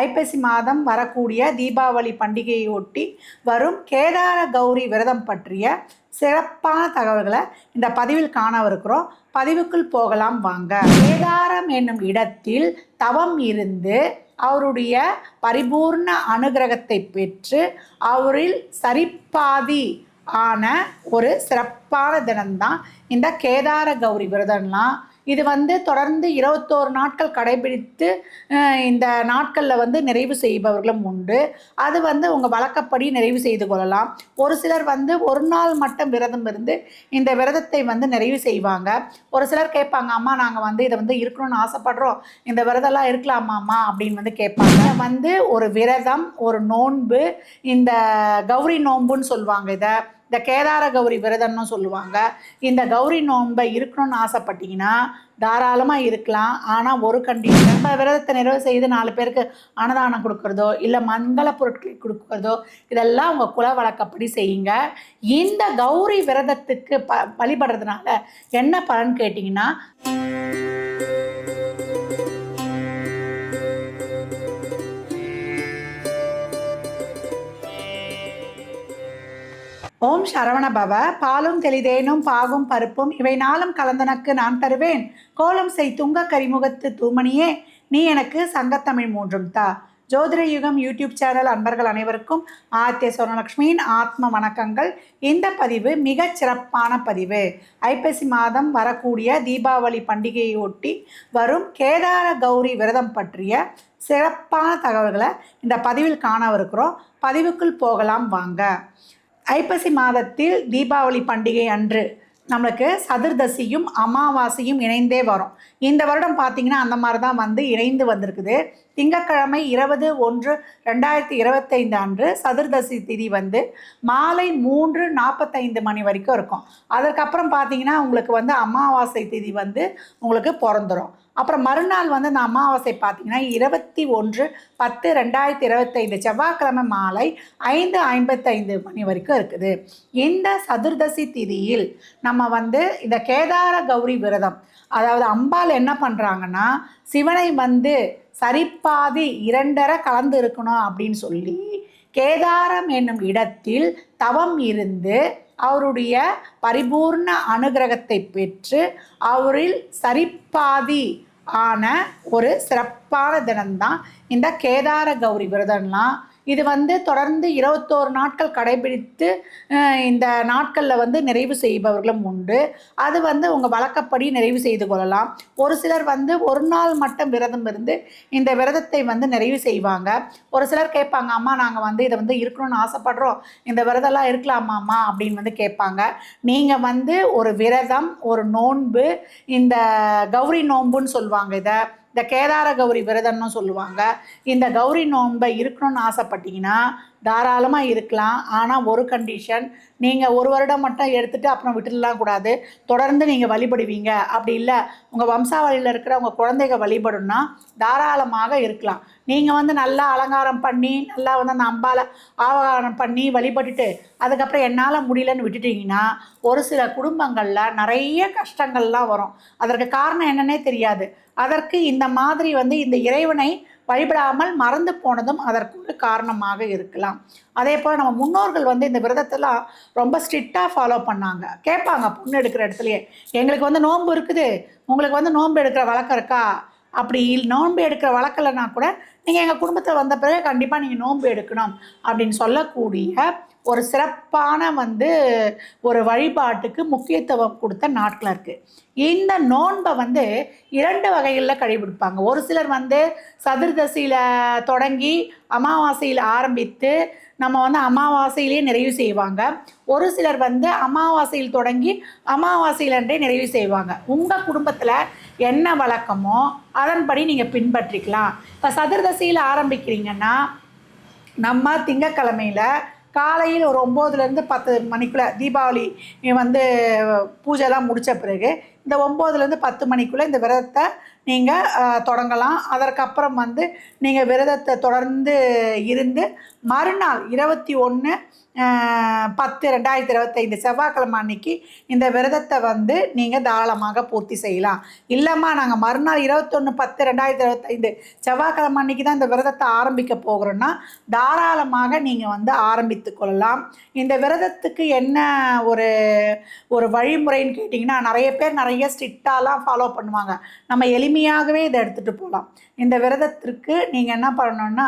ஐப்பசி மாதம் வரக்கூடிய தீபாவளி பண்டிகையொட்டி வரும் கேதார கௌரி விரதம் பற்றிய சிறப்பான தகவல்களை இந்த பதிவில் காணவிருக்கிறோம். பதிவுக்குள் போகலாம் வாங்க. கேதாரம் என்னும் இடத்தில் தவம் இருந்து அவருடைய பரிபூர்ண அனுகிரகத்தை பெற்று அவரில் சரிப்பாதி ஆன ஒரு சிறப்பான தினம்தான் இந்த கேதார கௌரி விரதம்லாம். இது வந்து தொடர்ந்து இருபத்தோரு நாட்கள் கடைபிடித்து இந்த நாட்களில் வந்து நிறைவு செய்பவர்களும் உண்டு. அது வந்து உங்கள் வழக்கப்படி நிறைவு செய்து கொள்ளலாம். ஒரு சிலர் வந்து ஒரு நாள் மட்டும் விரதம் இருந்து இந்த விரதத்தை வந்து நிறைவு செய்வாங்க. ஒரு சிலர் கேட்பாங்க அம்மா நாங்கள் வந்து இதை வந்து இருக்கணும்னு ஆசைப்படுறோம். இந்த விரதம்லாம் இருக்கலாமாம்மா அப்படின்னு வந்து கேட்பாங்க. வந்து ஒரு விரதம் ஒரு நோன்பு இந்த கௌரி நோன்புன்னு சொல்லுவாங்க இதை. இந்த கேதார கௌரி விரதம்னு சொல்லுவாங்க. இந்த கௌரி நோன்பை இருக்கணும்னு ஆசைப்பட்டீங்கன்னா தாராளமாக இருக்கலாம். ஆனால் ஒரு கண்டிஷன் நம்ம விரதத்தை நிறைவு செய்து நாலு பேருக்கு அன்னதானம் கொடுக்குறதோ இல்லை மங்கள பொருட்களை கொடுக்குறதோ இதெல்லாம் உங்கள் குல வழக்கப்படி செய்யுங்க. இந்த கௌரி விரதத்துக்கு ப வழிபடுறதுனால என்ன பலன் கேட்டிங்கன்னா ஓம் சரவண பவ. பாலும் தெளிதேனும் பாகும் பருப்பும் இவை நாளும் கலந்தனக்கு நான் தருவேன். கோலம் செய் துங்க கரிமுகத்து தூமணியே நீ எனக்கு சங்கத்தமிழ் மூன்றும் தா. ஜோதிர யுகம் யூடியூப் சேனல் அன்பர்கள் அனைவருக்கும் ஆத்திய சொர்ணலக்ஷ்மியின் ஆத்ம வணக்கங்கள். இந்த பதிவு மிகச் சிறப்பான பதிவு. ஐப்பசி மாதம் வரக்கூடிய தீபாவளி பண்டிகையை ஒட்டி வரும் கேதார கௌரி விரதம் பற்றிய சிறப்பான தகவல்களை இந்த பதிவில் காணவிருக்கிறோம். பதிவுக்குள் போகலாம் வாங்க. ஐப்பசி மாதத்தில் தீபாவளி பண்டிகை அன்று நம்மளுக்கு சதுர்தசியும் அமாவாசையும் இணைந்தே வரும். இந்த வருடம் பார்த்திங்கன்னா அந்த மாதிரி தான் வந்து இணைந்து வந்திருக்குது. திங்கட்கிழமை இருபது ஒன்று ரெண்டாயிரத்தி இருபத்தைந்து அன்று சதுர்தசி திதி வந்து மாலை மூன்று நாற்பத்தைந்து மணி வரைக்கும் இருக்கும். அதற்கப்புறம் பார்த்தீங்கன்னா உங்களுக்கு வந்து அமாவாசை திதி வந்து உங்களுக்கு பிறந்துடும் அப்புறம் மறுநாள் வந்து அந்த அமாவாசை பார்த்தீங்கன்னா இருபத்தி ஒன்று பத்து ரெண்டாயிரத்தி இருபத்தைந்து செவ்வாய்க்கிழமை மாலை ஐந்து ஐம்பத்தைந்து மணி வரைக்கும் இருக்குது. இந்த சதுர்தசி திதியில் நம்ம வந்து இந்த கேதார கௌரி விரதம் அதாவது அம்பாள் என்ன பண்ணுறாங்கன்னா சிவனை வந்து சரிப்பாதி இரண்டரை கலந்து இருக்கணும் அப்படின்னு சொல்லி கேதாரம் என்னும் இடத்தில் தவம் இருந்து அவருடைய பரிபூர்ண அனுகிரகத்தை பெற்று அவரில் சரிப்பாதி ஆன ஒரு சிறப்பான தினம்தான் இந்த கேதார கௌரி விரதம்லாம் இது வந்து தொடர்ந்து இருபத்தோரு நாட்கள் கடைபிடித்து இந்த நாட்களில் வந்து நிறைவு செய்பவர்களும் உண்டு. அது வந்து உங்கள் வழக்கப்படி நிறைவு செய்து கொள்ளலாம். ஒரு சிலர் வந்து ஒரு நாள் மட்டும் விரதம் இருந்து இந்த விரதத்தை வந்து நிறைவு செய்வாங்க. ஒரு சிலர் கேட்பாங்க அம்மா நாங்கள் வந்து இதை வந்து இருக்கணும்னு ஆசைப்படுறோம். இந்த விரதம்லாம் இருக்கலாமாம்மா அப்படின்னு வந்து கேட்பாங்க. நீங்கள் வந்து ஒரு விரதம் ஒரு நோன்பு இந்த கௌரி நோன்புன்னு சொல்லுவாங்க இதை. இந்த கேதார கௌரி விரதம்னு சொல்லுவாங்க. இந்த கௌரி நோன்பை இருக்கணும்னு ஆசைப்பட்டீங்கன்னா தாராளமாக இருக்கலாம். ஆனால் ஒரு கண்டிஷன் நீங்கள் ஒரு வருடம் மட்டும் எடுத்துகிட்டு அப்புறம் விட்டுடலாம் கூடாது. தொடர்ந்து நீங்கள் வழிபடுவீங்க. அப்படி இல்லை உங்கள் வம்சாவளியில் இருக்கிற உங்கள் குழந்தைங்க வழிபடும்னா தாராளமாக இருக்கலாம். நீங்கள் வந்து நல்லா அலங்காரம் பண்ணி நல்லா வந்து அந்த அம்பால ஆவகாரம் பண்ணி வழிபட்டுட்டு அதுக்கப்புறம் என்னால் முடியலன்னு விட்டுட்டீங்கன்னா ஒரு சில குடும்பங்களில் நிறைய கஷ்டங்கள்லாம் வரும். அதற்கு காரணம் என்னன்னே தெரியாது. அதற்கு இந்த மாதிரி வந்து இந்த இறைவனை வழிபடாமல் மறந்து போனதும் அதற்கு ஒரு காரணமாக இருக்கலாம். அதே போல் நம்ம முன்னோர்கள் வந்து இந்த விரதத்தெல்லாம் ரொம்ப ஸ்ட்ரிக்டாக ஃபாலோ பண்ணாங்க. கேட்பாங்க பொண்ணு எடுக்கிற இடத்துலையே எங்களுக்கு வந்து நோன்பு இருக்குது. உங்களுக்கு வந்து நோன்பு எடுக்கிற வழக்கம் இருக்கா? அப்படி நோன்பு எடுக்கிற வழக்கலைன்னா கூட நீங்கள் எங்கள் குடும்பத்தில் வந்த பிறகு கண்டிப்பாக நீங்கள் நோன்பு எடுக்கணும் அப்படின்னு சொல்லக்கூடிய ஒரு சிறப்பான வந்து ஒரு வழிபாட்டுக்கு முக்கியத்துவம் கொடுத்த நாட்கள் இருக்குது இந்த நோன்பை வந்து இரண்டு வகைகளில் கடைபிடிப்பாங்க. ஒரு சிலர் வந்து சதுர்தசியில் தொடங்கி அமாவாசையில் ஆரம்பித்து நம்ம வந்து அமாவாசையிலேயே நிறைவு செய்வாங்க. ஒரு சிலர் வந்து அமாவாசையில் தொடங்கி அமாவாசையிலன்றே நிறைவு செய்வாங்க. உங்கள் குடும்பத்தில் என்ன வழக்கமோ அதன்படி நீங்கள் பின்பற்றிக்கலாம். இப்போ சதுர்தசியில் ஆரம்பிக்கிறீங்கன்னா நம்ம திங்கக்கிழமையில் காலையில் ஒரு ஒம்போதுலேருந்து பத்து மணிக்குள்ளே தீபாவளி வந்து பூஜைலாம் முடித்த பிறகு இந்த ஒம்போதுலேருந்து பத்து மணிக்குள்ளே இந்த விரதத்தை நீங்கள் தொடங்கலாம். அதற்கப்புறம் வந்து நீங்கள் விரதத்தை தொடர்ந்து இருந்து மறுநாள் இருபத்தி ஒன்று பத்து ரெண்டாயிரத்தி இருபத்தைந்து செவ்வாய்க்கிழமை அன்னைக்கு இந்த விரதத்தை வந்து நீங்கள் தாராளமாக பூர்த்தி செய்யலாம். இல்லைம்மா நாங்கள் மறுநாள் இருபத்தொன்று பத்து ரெண்டாயிரத்தி இருபத்தைந்து செவ்வாய்க்கிழமை அன்னைக்கு தான் இந்த விரதத்தை ஆரம்பிக்க போகிறோன்னா தாராளமாக நீங்கள் வந்து ஆரம்பித்து கொள்ளலாம். இந்த விரதத்துக்கு என்ன ஒரு ஒரு வழிமுறைன்னு கேட்டிங்கன்னா நிறைய பேர் நிறைய ஸ்ட்ரிக்டாலாம் ஃபாலோ பண்ணுவாங்க. நம்ம எளிமையாகவே இதை எடுத்துகிட்டு போகலாம் இந்த விரதத்திற்கு நீங்கள் என்ன பண்ணணும்னா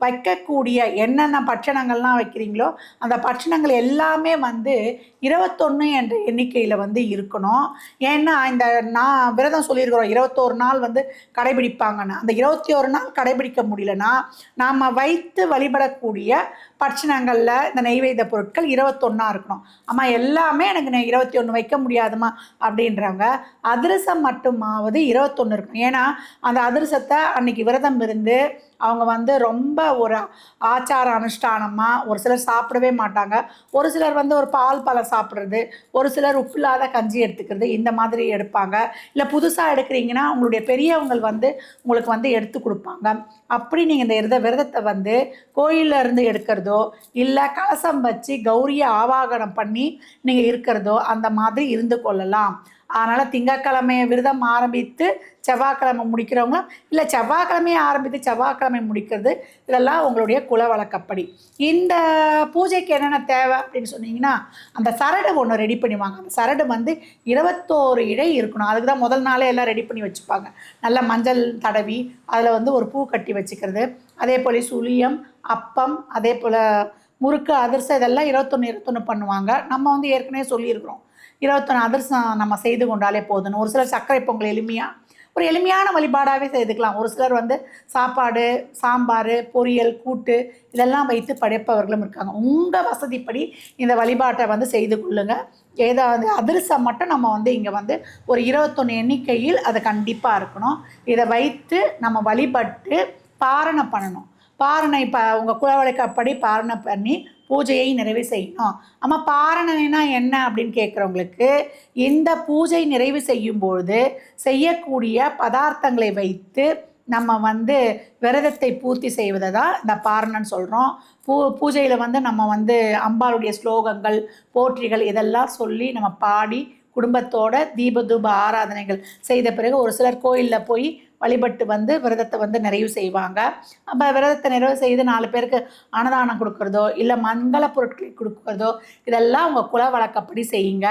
வைக்கக்கூடிய என்னென்ன பட்சணங்கள்லாம் வைக்கிறீங்களோ அந்த பட்சணங்கள் எல்லாமே வந்து இருபத்தொன்று என்ற எண்ணிக்கையில் வந்து இருக்கணும். ஏன்னா இந்த நான் விரதம் சொல்லியிருக்கிறோம் இருபத்தோரு நாள் வந்து கடைபிடிப்பாங்கன்னு. அந்த இருபத்தி ஒரு நாள் கடைபிடிக்க முடியலன்னா நாம் வைத்து வழிபடக்கூடிய பட்சணங்களில் இந்த நெய்வேத பொருட்கள் இருபத்தொன்னா இருக்கணும். அம்மா எல்லாமே எனக்கு நான் இருபத்தி ஒன்று வைக்க முடியாதுமா அப்படின்றவங்க அதிரசம் மட்டுமாவது இருபத்தொன்று இருக்கணும். ஏன்னா அந்த அதிரசத்தை அன்னைக்கு விரதம் இருந்து அவங்க வந்து ரொம்ப ஒரு ஆச்சார அனுஷ்டானமாக ஒரு சிலர் சாப்பிடவே மாட்டாங்க. ஒரு சிலர் வந்து ஒரு பால் பழம் சாப்பிட்றது ஒரு சிலர் உப்பு இல்லாத கஞ்சி எடுத்துக்கிறது இந்த மாதிரி எடுப்பாங்க. இல்லை புதுசாக எடுக்கிறீங்கன்னா உங்களுடைய பெரியவங்கள் வந்து உங்களுக்கு வந்து எடுத்து கொடுப்பாங்க. அப்படி நீங்கள் இந்த விரத விரதத்தை வந்து கோயில்ல இருந்து எடுக்கிறதோ இல்லை கலசம் வச்சு கௌரியை ஆவாகனம் பண்ணி நீங்கள் இருக்கிறதோ அந்த மாதிரி இருந்து கொள்ளலாம். அதனால் திங்கக்கிழமை விரதம் ஆரம்பித்து செவ்வாய்க்கிழமை முடிக்கிறவங்க இல்லை செவ்வாய்க்கிழமையை ஆரம்பித்து செவ்வாய்க்கிழமை முடிக்கிறது இதெல்லாம் உங்களுடைய குல வழக்கப்படி. இந்த பூஜைக்கு என்னென்ன தேவை அப்படின்னு சொன்னீங்கன்னா அந்த சரடு ஒன்று ரெடி பண்ணுவாங்க. அந்த சரடு வந்து இருபத்தோரு இடை இருக்கணும். அதுக்கு தான் முதல் நாளே எல்லாம் ரெடி பண்ணி வச்சுப்பாங்க. நல்ல மஞ்சள் தடவி அதில் வந்து ஒரு பூ கட்டி வச்சுக்கிறது. அதே போல் சுழியம் அப்பம் அதே போல் முறுக்கு அதிர்சம் இதெல்லாம் இருபத்தொன்று இருபத்தொன்று பண்ணுவாங்க. நம்ம வந்து ஏற்கனவே சொல்லியிருக்கிறோம். இருபத்தொன்று அதிர்சம் நம்ம செய்து கொண்டாலே போதும்னு. ஒரு சிலர் சர்க்கரை பொங்கல் எளிமையாக ஒரு எளிமையான வழிபாடாகவே செய்துக்கலாம். ஒரு சிலர் வந்து சாப்பாடு சாம்பார் பொரியல் கூட்டு இதெல்லாம் வைத்து படைப்பவர்களும் இருக்காங்க. உங்கள் வசதிப்படி இந்த வழிபாட்டை வந்து செய்து கொள்ளுங்கள் ஏதாவது அதிரசம் மட்டும் நம்ம வந்து இங்கே வந்து ஒரு இருபத்தொன்று எண்ணிக்கையில் அது கண்டிப்பாக இருக்கணும். இதை வைத்து நம்ம வழிபட்டு பாரணை பண்ணணும். பாரணை இப்போ உங்கள் குலவழக்கப்படி பாரணை பண்ணி பூஜையை நிறைவு செய்யணும். ஆமாம் பாரணனைனா என்ன அப்படின்னு கேட்குறவங்களுக்கு இந்த பூஜை நிறைவு செய்யும் பொழுது செய்யக்கூடிய பதார்த்தங்களை வைத்து நம்ம வந்து விரதத்தை பூர்த்தி செய்வதை தான் இந்த பாரணன்னு சொல்கிறோம் பூ பூஜையில் வந்து நம்ம வந்து அம்பாளுடைய ஸ்லோகங்கள் போற்றிகள் இதெல்லாம் சொல்லி நம்ம பாடி குடும்பத்தோட தீப தூப ஆராதனைகள் செய்த பிறகு ஒரு சிலர் கோயிலில் போய் வழிபட்டு வந்து விரதத்தை வந்து நிறைவு செய்வாங்க. அப்போ விரதத்தை நிறைவு செய்து நாலு பேருக்கு அன்னதானம் கொடுக்குறதோ இல்லை மங்கள பொருட்களை கொடுக்குறதோ இதெல்லாம் உங்கள் குல வழக்கப்படி செய்யுங்க.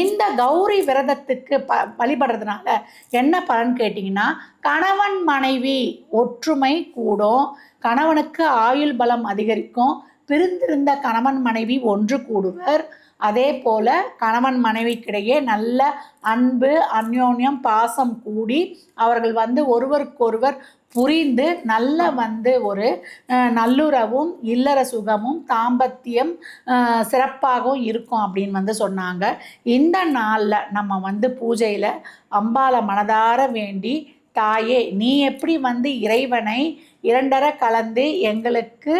இந்த கௌரி விரதத்துக்கு ப வழிபடுறதுனால என்ன பலன் கேட்டிங்கன்னா கணவன் மனைவி ஒற்றுமை கூடும். கணவனுக்கு ஆயுள் பலம் அதிகரிக்கும். பிரிந்திருந்த கணவன் மனைவி ஒன்று கூடுவர். அதே போல் கணவன் மனைவிக்கிடையே நல்ல அன்பு அந்யோன்யம் பாசம் கூடி அவர்கள் வந்து ஒருவருக்கொருவர் புரிந்து நல்ல வந்து ஒரு நல்லுறவும் இல்லற சுகமும் தாம்பத்தியம் சிறப்பாகவும் இருக்கும் அப்படின்னு வந்து சொன்னாங்க. இந்த நாளில் நம்ம வந்து பூஜையில் அம்பாளை மனதார வேண்டி தாயே நீ எப்படி வந்து இறைவனை இரண்டர கலந்து எங்களுக்கு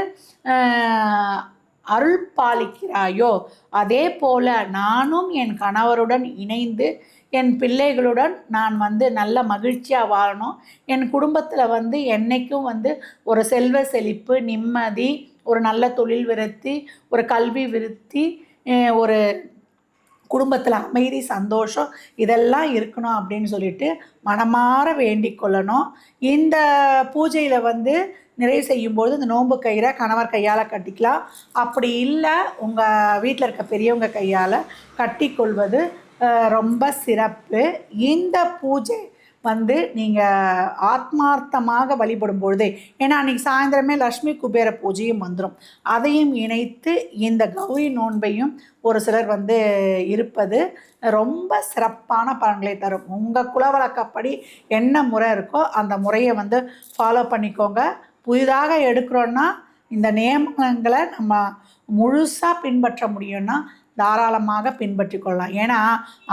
அருள் பாலிக்கிறாயோ அதே போல நானும் என் கணவருடன் இணைந்து என் பிள்ளைகளுடன் நான் வந்து நல்ல மகிழ்ச்சியாக வாழணும். என் குடும்பத்தில் வந்து என்னைக்கும் வந்து ஒரு செல்வ செழிப்பு நிம்மதி ஒரு நல்ல தொழில் விருத்தி ஒரு கல்வி விருத்தி ஒரு குடும்பத்தில் அமைதி சந்தோஷம் இதெல்லாம் இருக்கணும் அப்படின்னு சொல்லிட்டு மனமாற வேண்டிக் கொள்ளணும். இந்த பூஜையில் வந்து நிறைவு செய்யும்போது இந்த நோன்பு கயிறை கணவர் கையால் கட்டிக்கலாம். அப்படி இல்லை உங்கள் வீட்டில் இருக்க பெரியவங்க கையால் கட்டிக்கொள்வது கொள்வது ரொம்ப சிறப்பு. இந்த பூஜை வந்து நீங்கள் ஆத்மார்த்தமாக வழிபடும் பொழுதே ஏன்னா அன்றைக்கி சாயந்தரமே லக்ஷ்மி குபேர பூஜையும் வந்துடும் அதையும் இணைத்து இந்த கௌரி நோன்பையும் ஒரு சிலர் வந்து இருப்பது ரொம்ப சிறப்பான பலன்களை தரும். உங்கள் குலவழக்கப்படி என்ன முறை இருக்கோ அந்த முறையை வந்து ஃபாலோ பண்ணிக்கோங்க. புதிதாக எடுக்கிறோன்னா இந்த நியமனங்களை நம்ம முழுசாக பின்பற்ற முடியும்னா தாராளமாக பின்பற்றி கொள்ளலாம். ஏன்னா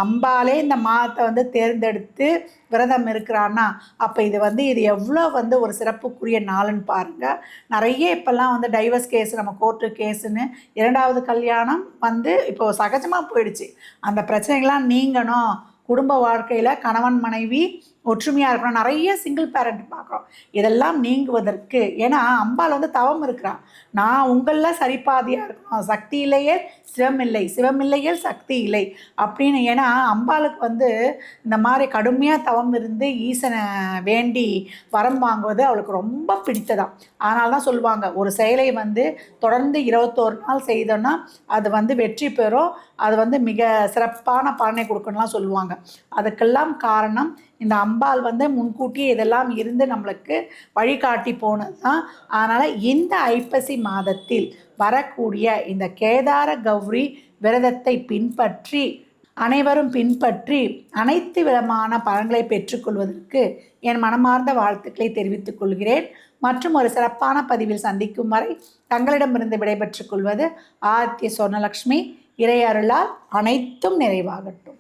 அம்பாலே இந்த மாதத்தை வந்து தேர்ந்தெடுத்து விரதம் இருக்கிறான்னா அப்போ இது வந்து இது எவ்வளோ வந்து ஒரு சிறப்புக்குரிய நாளுன்னு பாருங்கள் நிறைய இப்போல்லாம் வந்து டைவர்ஸ் கேஸ் நம்ம கோர்ட்டு கேஸுன்னு இரண்டாவது கல்யாணம் வந்து இப்போ சகஜமாக போயிடுச்சு. அந்த பிரச்சனைகள்லாம் நீங்கணும். குடும்ப வாழ்க்கையில் கணவன் மனைவி ஒற்றுமையாக இருக்கணும் நிறைய சிங்கிள் பேரண்ட் பார்க்குறோம். இதெல்லாம் நீங்குவதற்கு ஏன்னா அம்பாள் வந்து தவம் இருக்கிறான் நான் உங்களில் சரிபாதியாக இருக்கணும். சக்தி இல்லையே சிவம் இல்லை. சிவம் இல்லையே சக்தி இல்லை. அப்படின்னு ஏன்னா அம்பாளுக்கு வந்து இந்த மாதிரி கடுமையாக தவம் இருந்து ஈசனை வேண்டி வரம் வாங்குவது அவளுக்கு ரொம்ப பிடித்ததாம் அதனால தான் சொல்லுவாங்க ஒரு செயலை வந்து தொடர்ந்து இருபத்தோரு நாள் செய்தோன்னா அது வந்து வெற்றி பெறும். அது வந்து மிக சிறப்பான பலனை கொடுக்கணும்லாம் சொல்லுவாங்க. அதுக்கெல்லாம் காரணம் இந்த அம்பாள் வந்து முன்கூட்டியே இதெல்லாம் இருந்து நம்மளுக்கு வழிகாட்டி போனது தான் அதனால் இந்த ஐப்பசி மாதத்தில் வரக்கூடிய இந்த கேதார கௌரி விரதத்தை பின்பற்றி அனைவரும் பின்பற்றி அனைத்து விதமான பலன்களை பெற்றுக்கொள்வதற்கு என் மனமார்ந்த வாழ்த்துக்களை தெரிவித்துக் கொள்கிறேன். மற்றும் ஒரு சிறப்பான பதிவில் சந்திக்கும் வரை தங்களிடமிருந்து விடைபெற்றுக் கொள்வது ஆர்த்திய சொர்ணலக்ஷ்மி. இறையருளால் அனைத்தும் நிறைவாகட்டும்.